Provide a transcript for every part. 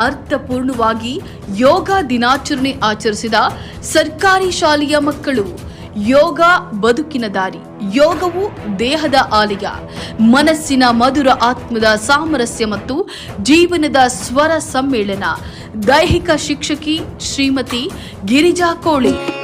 ಅರ್ಥಪೂರ್ಣವಾಗಿ ಯೋಗ ದಿನಾಚರಣೆ ಆಚರಿಸಿದ ಸರ್ಕಾರಿ ಶಾಲೆಯ ಮಕ್ಕಳು, ಯೋಗ ಬದುಕಿನ ದಾರಿ, ಯೋಗವು ದೇಹದ ಆಲಯ, ಮನಸ್ಸಿನ ಮಧುರ ಆತ್ಮದ ಸಾಮರಸ್ಯ ಮತ್ತು ಜೀವನದ ಸ್ವರ ಸಮ್ಮೇಳನ. ದೈಹಿಕ ಶಿಕ್ಷಕಿ ಶ್ರೀಮತಿ ಗಿರಿಜಾ ಕೋಳಿ.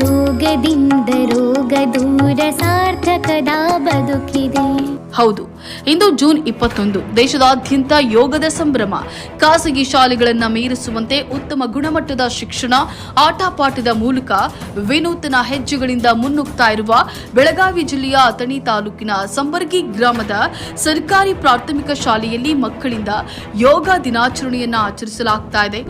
ಯೋಗದಿಂದ ರೋಗ ದೂರ ಸಾರ್ಥಕದ ಬದುಕಿದೆ. ಹೌದು, ಇಂದು ಜೂನ್ ಇಪ್ಪತ್ತೊಂದು, ದೇಶದಾದ್ಯಂತ ಯೋಗದ ಸಂಭ್ರಮ. ಖಾಸಗಿ ಶಾಲೆಗಳನ್ನು ಮೀರಿಸುವಂತೆ ಉತ್ತಮ ಗುಣಮಟ್ಟದ ಶಿಕ್ಷಣ, ಆಟಪಾಠದ ಮೂಲಕ ವಿನೂತನ ಹೆಜ್ಜೆಗಳಿಂದ ಮುನ್ನುಗ್ತಾ ಇರುವ ಬೆಳಗಾವಿ ಜಿಲ್ಲೆಯ ಅಥಣಿ ತಾಲೂಕಿನ ಸಂಬರ್ಗಿ ಗ್ರಾಮದ ಸರ್ಕಾರಿ ಪ್ರಾಥಮಿಕ ಶಾಲೆಯಲ್ಲಿ ಮಕ್ಕಳಿಂದ ಯೋಗ ದಿನಾಚರಣೆಯನ್ನು ಆಚರಿಸಲಾಗ್ತಾ ಇದೆ.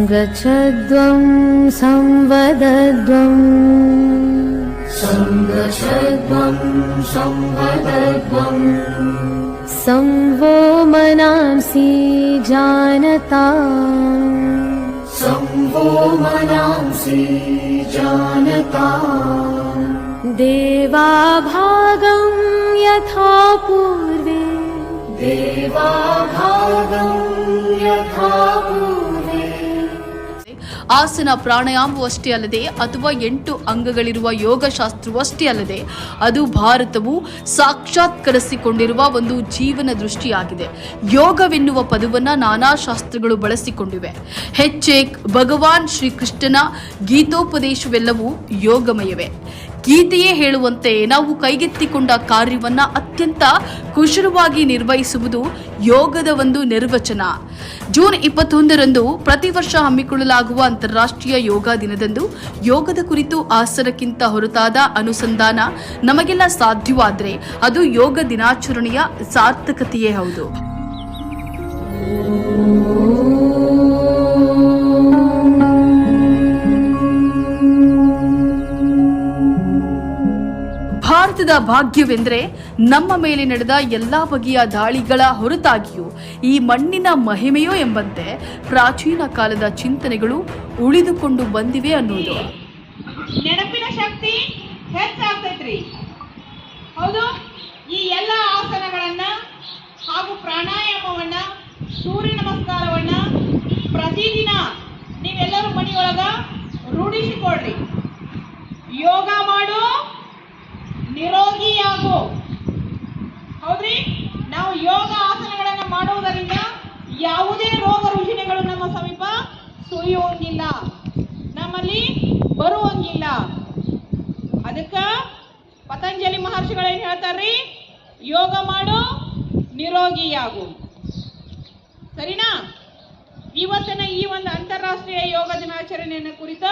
सङ्गच्छद्वं संवदद्वम् सङ्गच्छद्वं संवदद्वम् संवो मनांसि जानता संवो मनांसि जानता देवाभागं यथा पूर्वे देवाभागं यथा पूर्वे ಆಸನ ಪ್ರಾಣಾಯಾಮವೂ ಅಷ್ಟೇ ಅಲ್ಲದೆ ಅಥವಾ ಎಂಟು ಅಂಗಗಳಿರುವ ಯೋಗಶಾಸ್ತ್ರವೂ ಅಷ್ಟೇ ಅಲ್ಲದೆ ಅದು ಭಾರತವು ಸಾಕ್ಷಾತ್ಕರಿಸಿಕೊಂಡಿರುವ ಒಂದು ಜೀವನ ದೃಷ್ಟಿಯಾಗಿದೆ. ಯೋಗವೆನ್ನುವ ಪದವನ್ನ ನಾನಾ ಶಾಸ್ತ್ರಗಳು ಬಳಸಿಕೊಂಡಿವೆ. ಹೆಚ್ಚೇಕ್ ಭಗವಾನ್ ಶ್ರೀಕೃಷ್ಣನ ಗೀತೋಪದೇಶವೆಲ್ಲವೂ ಯೋಗಮಯವೇ. ಗೀತೆಯೇ ಹೇಳುವಂತೆ ನಾವು ಕೈಗೆತ್ತಿಕೊಂಡ ಕಾರ್ಯವನ್ನ ಅತ್ಯಂತ ಕುಶಲವಾಗಿ ನಿರ್ವಹಿಸುವುದು ಯೋಗದ ಒಂದು ನಿರ್ವಚನ. ಜೂನ್ ಇಪ್ಪತ್ತೊಂದರಂದು ಪ್ರತಿ ವರ್ಷ ಹಮ್ಮಿಕೊಳ್ಳಲಾಗುವ ಅಂತಾರಾಷ್ಟ್ರೀಯ ಯೋಗ ದಿನದಂದು ಯೋಗದ ಕುರಿತು ಆಸರಕ್ಕಿಂತ ಹೊರತಾದ ಅನುಸಂಧಾನ ನಮಗೆಲ್ಲ ಸಾಧ್ಯವಾದರೆ ಅದು ಯೋಗ ದಿನಾಚರಣೆಯ ಸಾರ್ಥಕತೆಯೇ ಹೌದು. ಭಾರತದ ಭಾಗ್ಯವೆಂದರೆ ನಮ್ಮ ಮೇಲೆ ನಡೆದ ಎಲ್ಲಾ ಬಗೆಯ ದಾಳಿಗಳ ಹೊರತಾಗಿಯೂ ಈ ಮಣ್ಣಿನ ಮಹಿಮೆಯೋ ಎಂಬಂತೆ ಪ್ರಾಚೀನ ಕಾಲದ ಚಿಂತನೆಗಳು ಉಳಿದುಕೊಂಡು ಬಂದಿವೆ ಅನ್ನೋದು. ನೆನಪಿನ ಶಕ್ತಿ ಹೆಚ್ಚಾಗ್ತೈತ್ರಿ. ಹೌದು, ಈ ಎಲ್ಲ ಆಸನಗಳನ್ನ ಹಾಗೂ ಪ್ರಾಣಾಯಾಮವನ್ನ, ಸೂರ್ಯ ನಮಸ್ಕಾರವನ್ನ ಪ್ರತಿದಿನ ನೀವೆಲ್ಲರೂ ಮನೆಯೊಳಗ ರೂಢಿಸಿಕೊಳ್ರಿ. ಯೋಗ ಮಾಡು ನಿರೋಗಿಯಾಗು. ಹೌದ್ರಿ? ನಾವು ಯೋಗ ಆಸನಗಳನ್ನು ಮಾಡುವುದರಿಂದ ಯಾವುದೇ ರೋಗ ರುಜಿನಗಳು ನಮ್ಮ ಸಮೀಪ ಸುಳಿಯುವಂಗಿಲ್ಲ ನಮ್ಮಲ್ಲಿ ಬರುವಂಗಿಲ್ಲ. ಅದಕ್ಕ ಪತಂಜಲಿ ಮಹರ್ಷಿಗಳು ಮಹರ್ಷಿಗಳೇನ್ ಹೇಳ್ತಾರ್ರಿ? ಯೋಗ ಮಾಡು, ನಿರೋಗಿಯಾಗು. ಸರಿನಾ? ಇವತ್ತಿನ ಈ ಒಂದು ಅಂತಾರಾಷ್ಟ್ರೀಯ ಯೋಗ ದಿನಾಚರಣೆಯನ್ನು ಕುರಿತ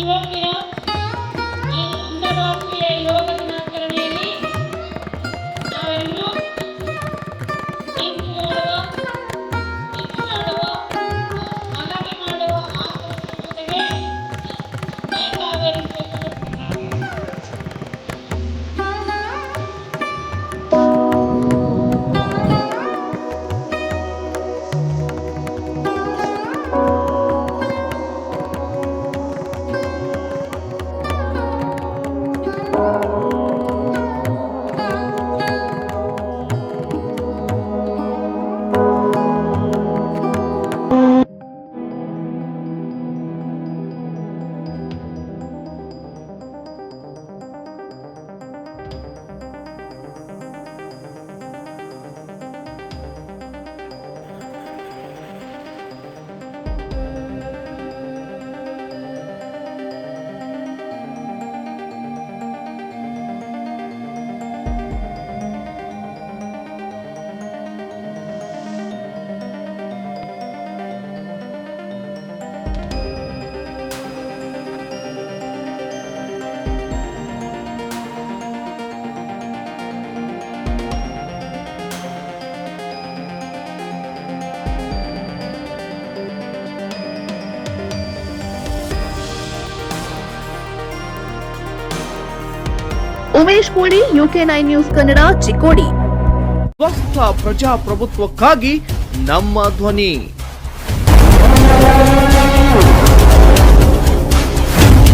ಇವತ್ತಿನ Umesh Kodi UK nine news Kannada Chikkodi. ಸ್ವಸ್ಥ ಪ್ರಜಾಪ್ರಭುತ್ವಕ್ಕಾಗಿ ನಮ್ಮ ಧ್ವನಿ.